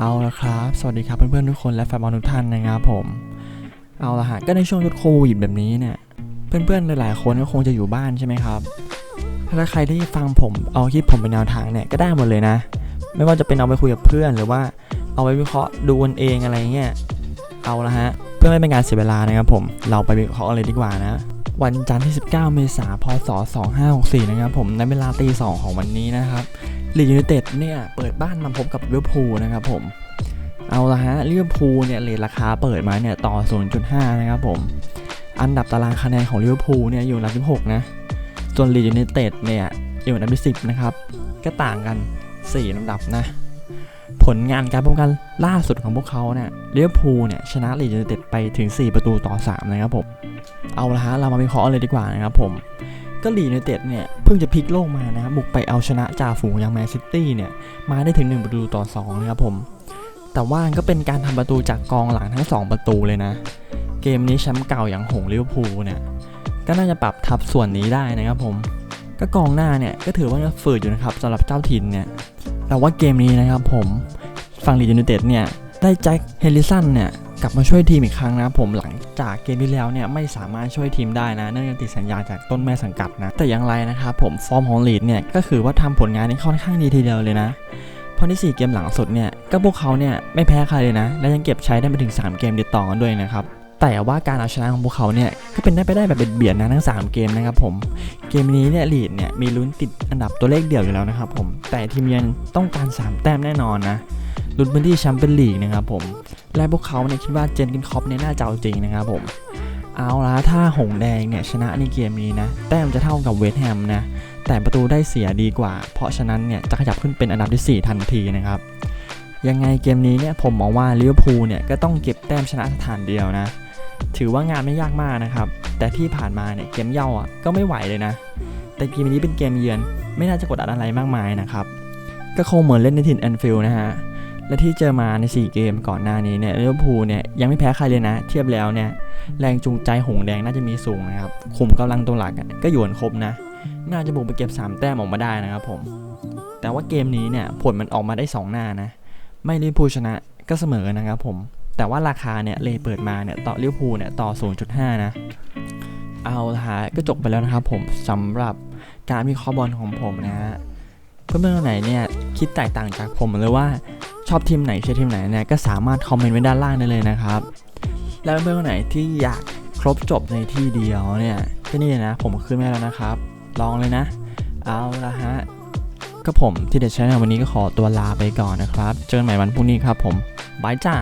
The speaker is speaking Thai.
เอาละครับ สวัสดีครับเพื่อนๆทุกคนและแฟนบอลทุกท่านนะครับผม เอาละฮะ ก็ในช่วงยุคโควิดแบบนี้เนี่ย เพื่อนๆหลายๆคนก็คงจะอยู่บ้านใช่ไหมครับ ถ้าใครที่ฟังผมเอาคลิปผมเป็นแนวทางเนี่ยก็ได้หมดเลยนะ ไม่ว่าจะเป็นเอาไปคุยกับเพื่อนหรือว่าเอาไปวิเคราะห์ดูกันเองอะไรเงี้ย เอาละฮะ เพื่อไม่เป็นการเสียเวลานะครับผม เราไปวิเคราะห์เลยดีกว่านะ วันจันทร์ที่ 19 เมษายน พศ 2564 นะครับผม ในเวลาตีสองของวันนี้นะครับ ลีดยูไนเต็ดเนี่ยเปิดบ้านมาพบกับลิเวอร์พูลนะครับผมเอาละฮะลิเวอร์พูลเนี่ยเลทราคาเปิดมาเนี่ยต่อ 0.5 นะครับผม อันดับตารางคะแนนของลิเวอร์พูลเนี่ยอยู่อันดับที่6นะ ส่วนลีดยูไนเต็ดเนี่ยอยู่อันดับที่10 นะครับ ก็ต่างกัน 4ลำดับนะ ผลงานการป้องกันล่าสุดของพวกเขาเนี่ยลิเวอร์พูลเนี่ยชนะลีดยูไนเต็ดไปถึง 4 ประตูต่อ 3 นะครับผม เอาละฮะเรามาวิเคราะห์เลยดีกว่านะครับผม ก็ลีดยูไนเต็ดเนี่ย เพิ่งจะพลิกโลกมานะครับบุกไปเอาชนะจ่าฝูงอย่างแมนซิตี้เนี่ย มาได้ถึง 1 ประตูต่อ2นะครับผม แต่ว่าก็เป็นการทำประตูจากกองหลังทั้ง 2 ประตูเลยนะ เกมนี้แชมป์เก่าอย่างหงลิเวอร์พูลเนี่ย ก็น่าจะปรับทับส่วนนี้ได้นะครับผม ก็กองหน้าเนี่ยก็ถือว่าฝืดอยู่นะครับสำหรับเจ้าถิ่นเนี่ยแต่ว่าเกมนี้นะครับผมฝั่งลีดยูไนเต็ดเนี่ยได้แจ็คเฮลิสันเนี่ย กลับมาช่วยทีมอีกครั้งนะผมหลังจากเกมที่แล้วเนี่ยไม่สามารถช่วยทีมได้นะ เนื่องจากติดสัญญาจากต้นแม่สังกัดนะ แต่อย่างไรนะครับผมฟอร์มของลีดเนี่ยก็คือว่าทำผลงานได้ค่อนข้างดีทีเดียวเลยนะเพราะใน4เกมหลังสุดเนี่ยก็พวกเขาเนี่ยไม่แพ้ใครเลยนะ และยังเก็บใช้ได้ไปถึง 3 เกมติดต่อกันด้วยนะครับ แต่ว่าการเอาชนะของพวกเขาเนี่ยก็เป็นได้ไปได้แบบเบียดๆนะทั้ง 3 เกมนะครับผมเกมนี้เนี่ยลีดเนี่ยมีลุ้นติดอันดับตัวเลขเดี่ยวอยู่แล้วนะครับผมแต่ทีมเยือนต้องการ 3 แต้มแน่นอนนะ ลุ้นพื้นที่แชมเปี้ยนลีกนะครับผม และพวกเขาเนี่ยคิดว่าเจนกินคอปเนี่ยน่าจะเอาจริงนะครับผม เอาละถ้าหงแดงเนี่ยชนะในเกมนี้นะ แต้มจะเท่ากับเวสต์แฮมนะ แต่ประตูได้เสียดีกว่า เพราะฉะนั้นเนี่ยจะขยับขึ้นเป็นอันดับทีสี่ 4 ทันทีนะครับ ยังไงเกมนี้เนี่ยผมมองว่าลิเวอร์พูลเนี่ยก็ต้องเก็บแต้มชนะสถานเดียวนะ ถือว่างานไม่ยากมากนะครับ แต่ที่ผ่านมาเนี่ยเกมเย่าอะก็ไม่ไหวเลยนะ แต่เกมนี้เป็นเกมเยือน ไม่น่าจะกดดันอะไรมากมายนะครับ ก็คงเหมือนเล่นในถิ่นแอนฟิลด์นะฮะ และที่เจอมาใน 4 เกมก่อนหน้านี้เนี่ยลิเวอร์พูลเนี่ยยังไม่แพ้ใครเลยนะ เทียบแล้วเนี่ยแรงจูงใจหงแดงน่าจะมีสูงนะครับคุมกำลังตัวหลักก็อยู่กันครบนะ น่าจะบุกไปเก็บ 3 แต้มออกมาได้นะครับผม แต่ว่าเกมนี้เนี่ยผลมันออกมาได้ 2 หน้านะ ไม่ลิเวอร์พูลชนะก็เสมอนะครับผม แต่ว่าราคาเนี่ยเลยเปิดมาเนี่ยต่อลิเวอร์พูลเนี่ยต่อ 0.5 นะ เอาละฮะก็จบไปแล้วนะครับผมสำหรับการวิเคราะห์บอลของผมนะฮะเพื่อนๆคนไหนเนี่ยคิดแตกต่างจากผมหรือว่า ชอบทีมไหนเชียร์ทีมไหนเนี่ยก็สามารถคอมเมนต์ไว้ด้านล่างได้เลยนะครับ แล้วเพื่อนคนไหนที่อยากครบจบในที่เดียวเนี่ยที่นี่นะผมขึ้นมาแล้วนะครับ ลองเลยนะ เอาละฮะก็ผมที่เด็ดใช้ในวันนี้ก็ขอตัวลาไปก่อนนะครับ เจอกันใหม่วันพรุ่งนี้ครับผมบายจ้า